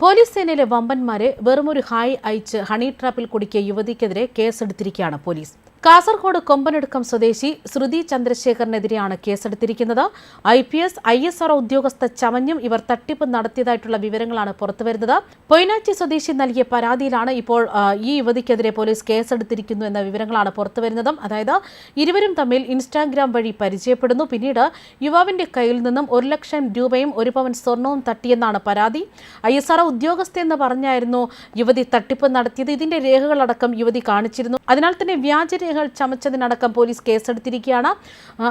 Police സേനയിലെ വമ്പന്മാരെ വെറുമൊരു hi അയച്ച് ഹണി ട്രാപ്പിൽ കുടുക്കിയ യുവതിക്കെതിരെ കേസെടുത്തിരിക്കുകയാണ് പോലീസ്. കാസർഗോഡ് കൊമ്പനടുക്കം സ്വദേശി ശ്രുതി ചന്ദ്രശേഖറിനെതിരെയാണ് കേസെടുത്തിരിക്കുന്നത്. I P S I S R ഉദ്യോഗസ്ഥ ചമഞ്ഞും ഇവർ തട്ടിപ്പ് നടത്തിയതായിട്ടുള്ള വിവരങ്ങളാണ് പുറത്തുവരുന്നത്. പൊയ്നാച്ചി സ്വദേശി നൽകിയ പരാതിയിലാണ് ഇപ്പോൾ ഈ യുവതിക്കെതിരെ പോലീസ് കേസെടുത്തിരിക്കുന്നു എന്ന വിവരങ്ങളാണ് പുറത്തുവരുന്നതും. അതായത് ഇരുവരും തമ്മിൽ ഇൻസ്റ്റാഗ്രാം വഴി പരിചയപ്പെടുന്നു. പിന്നീട് യുവാവിന്റെ കയ്യിൽ നിന്നും ഒരു ലക്ഷം രൂപയും ഒരു പവൻ സ്വർണവും തട്ടിയെന്നാണ് പരാതി. ഐ എസ് ആർ ഉദ്യോഗസ്ഥ എന്ന് പറഞ്ഞായിരുന്നു യുവതി തട്ടിപ്പ് നടത്തിയത്. ഇതിന്റെ രേഖകളടക്കം യുവതി കാണിച്ചിരുന്നു. അതിനാൽ തന്നെ വ്യാജരേഖകൾ ചമച്ചതിനടക്കം പോലീസ് കേസെടുത്തിരിക്കുകയാണ്.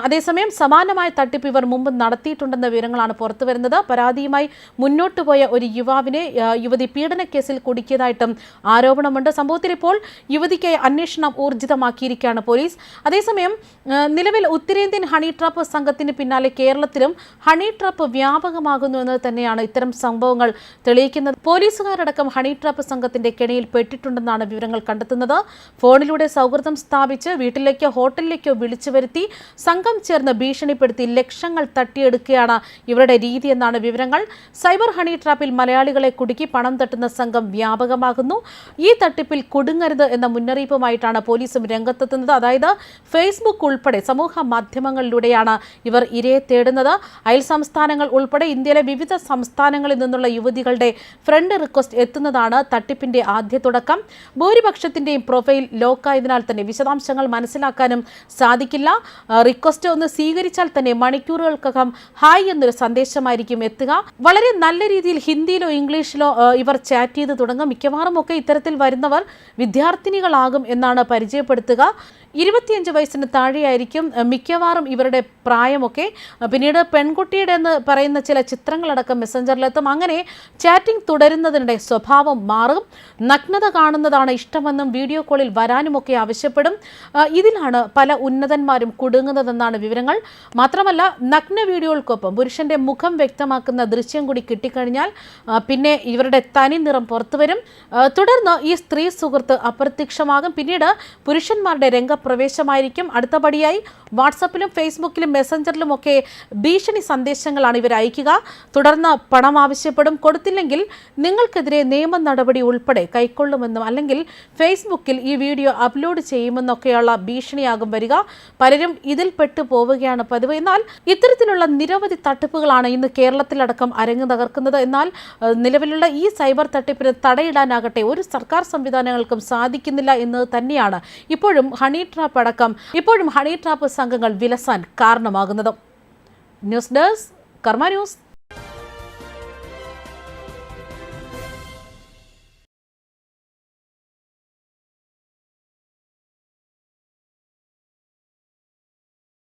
അതേസമയം സമാനമായ തട്ടിപ്പ് ഇവർ മുമ്പ് നടത്തിയിട്ടുണ്ടെന്ന വിവരങ്ങളാണ് പുറത്തുവരുന്നത്. പരാതിയുമായി മുന്നോട്ട് പോയ ഒരു യുവാവിനെ യുവതി പീഡനക്കേസിൽ കുടുക്കിയതായിട്ടും ആരോപണമുണ്ട്. സംഭവത്തിൽ ഇപ്പോൾ യുവതിക്കായി അന്വേഷണം ഊർജിതമാക്കിയിരിക്കുകയാണ് പോലീസ്. അതേസമയം നിലവിൽ ഉത്തരേന്ത്യൻ ഹണി ട്രാപ്പ് സംഘത്തിന് പിന്നാലെ കേരളത്തിലും ഹണി ട്രാപ്പ് വ്യാപകമാകുന്നു എന്ന് തന്നെയാണ് ഇത്തരം സംഭവങ്ങൾ തെളിയിക്കുന്നത്. പോലീസുകാരടക്കം ഹണി ട്രാപ്പ് സംഘത്തിന്റെ കെണിയിൽ പെട്ടിട്ടുണ്ടെന്നാണ് വിവരങ്ങൾ കണ്ടെത്തുന്നത്. ഫോണിലൂടെ സൗഹൃദം സ്ഥാപിച്ച് വീട്ടിലേക്കോ ഹോട്ടലിലേക്കോ വിളിച്ചു വരുത്തി സംഘം ചേർന്ന് ഭീഷണിപ്പെടുത്തി ലക്ഷങ്ങൾ തട്ടിയെടുക്കുകയാണ് ഇവരുടെ രീതി എന്നാണ് വിവരങ്ങൾ. സൈബർ ഹണി ട്രാപ്പിൽ മലയാളികളെ കുടുക്കി പണം തട്ടുന്ന സംഘം വ്യാപകമാകുന്നു. ഈ തട്ടിപ്പിൽ കുടുങ്ങരുത് എന്ന മുന്നറിയിപ്പുമായിട്ടാണ് പോലീസും രംഗത്തെത്തുന്നത്. അതായത് ഫേസ്ബുക്ക് ഉൾപ്പെടെ സമൂഹ മാധ്യമങ്ങളിലൂടെയാണ് ഇവർ ഇരയെ തേടുന്നത്. അയൽ സംസ്ഥാനങ്ങൾ ഉൾപ്പെടെ ഇന്ത്യയിലെ വിവിധ സംസ്ഥാനങ്ങളിൽ നിന്നുള്ള യുവതികളുടെ ഫ്രണ്ട് റിക്വസ്റ്റ് എത്തുന്നതാണ് തട്ടിപ്പിന്റെ ആദ്യ തുടക്കം. ഭൂരിപക്ഷത്തിന്റെയും പ്രൊഫൈൽ ലോക്കായതിനാൽ തന്നെ വിശദാംശങ്ങൾ മനസ്സിലാക്കാനും സാധിക്കില്ല. റിക്വസ്റ്റ് ഒന്ന് സ്വീകരിച്ചാൽ തന്നെ മണിക്കൂറുകൾക്കകം ഹായ് എന്നൊരു സന്ദേശമായിരിക്കും എത്തുക. വളരെ നല്ല രീതിയിൽ ഹിന്ദിയിലോ ഇംഗ്ലീഷിലോ ഇവർ ചാറ്റ് ചെയ്ത് തുടങ്ങും മിക്കവാറും ഒക്കെ ഇത്തരത്തിൽ വരുന്നവർ വിദ്യാർത്ഥിനികളാകും എന്നാണ് പരിചയപ്പെടുത്തുക. ഇരുപത്തിയഞ്ച് വയസ്സിന് താഴെയായിരിക്കും മിക്കവാറും ഇവരുടെ പ്രായമൊക്കെ. പിന്നീട് പെൺകുട്ടിയുടെ എന്ന് പറയുന്ന ചില ചിത്രങ്ങളടക്കം മെസ്സഞ്ചറിലെത്തും. അങ്ങനെ ചാറ്റിംഗ് തുടരുന്നതിനിടെ സ്വഭാവം മാറും. നഗ്നത കാണുന്നതാണ് ഇഷ്ടമെന്നും വീഡിയോ കോളിൽ വരാനുമൊക്കെ ആവശ്യപ്പെടും. ഇതിലാണ് പല ഉന്നതന്മാരും കുടുങ്ങുന്നതെന്നാണ് വിവരങ്ങൾ. മാത്രമല്ല നഗ്ന വീഡിയോകൾക്കൊപ്പം പുരുഷന്റെ മുഖം വ്യക്തമാക്കുന്ന ദൃശ്യം കൂടി കിട്ടിക്കഴിഞ്ഞാൽ പിന്നെ ഇവരുടെ തനി നിറം പുറത്തുവരും. തുടർന്ന് ഈ സ്ത്രീ സുഹൃത്ത് അപ്രത്യക്ഷമാകും. പിന്നീട് പുരുഷന്മാരുടെ രംഗപ്രവേശമായിരിക്കും അടുത്തപടിയായി വാട്സപ്പിലും ഫേസ്ബുക്കിലും മെസ്സഞ്ചറിലും ഒക്കെ ഭീഷണി സന്ദേശങ്ങളാണ് ഇവർ അയക്കുക. തുടർന്ന് പണം ആവശ്യപ്പെടും. കൊടുത്തില്ലെങ്കിൽ നിങ്ങൾക്കെതിരെ നിയമ നടപടി ഉൾപ്പെടെ കൈക്കൊള്ളുമെന്നും അല്ലെങ്കിൽ ഫേസ്ബുക്കിൽ ഈ വീഡിയോ അപ്ലോഡ് ചെയ്യുമെന്നൊക്കെയുള്ള ഭീഷണിയാകും വരിക. പലരും ഇതിൽ പെട്ടു പോവുകയാണ് പതിവ്. എന്നാൽ ഇത്തരത്തിലുള്ള നിരവധി തട്ടിപ്പുകളാണ് ഇന്ന് കേരളത്തിലടക്കം അരങ്ങ് തകർക്കുന്നത്. എന്നാൽ നിലവിലുള്ള ഈ സൈബർ തട്ടിപ്പിന് തടയിടാനാകട്ടെ ഒരു സർക്കാർ സംവിധാനങ്ങൾക്കും സാധിക്കുന്നില്ല എന്നത് തന്നെയാണ്. ഇപ്പോഴും ഹണി ട്രാപ്പ് അടക്കം. ഇപ്പോഴും ഹണി ട്രാപ്പ് സംഘങ്ങൾ വിലസാൻ കാരണമാകുന്നത്. News desk Karma news.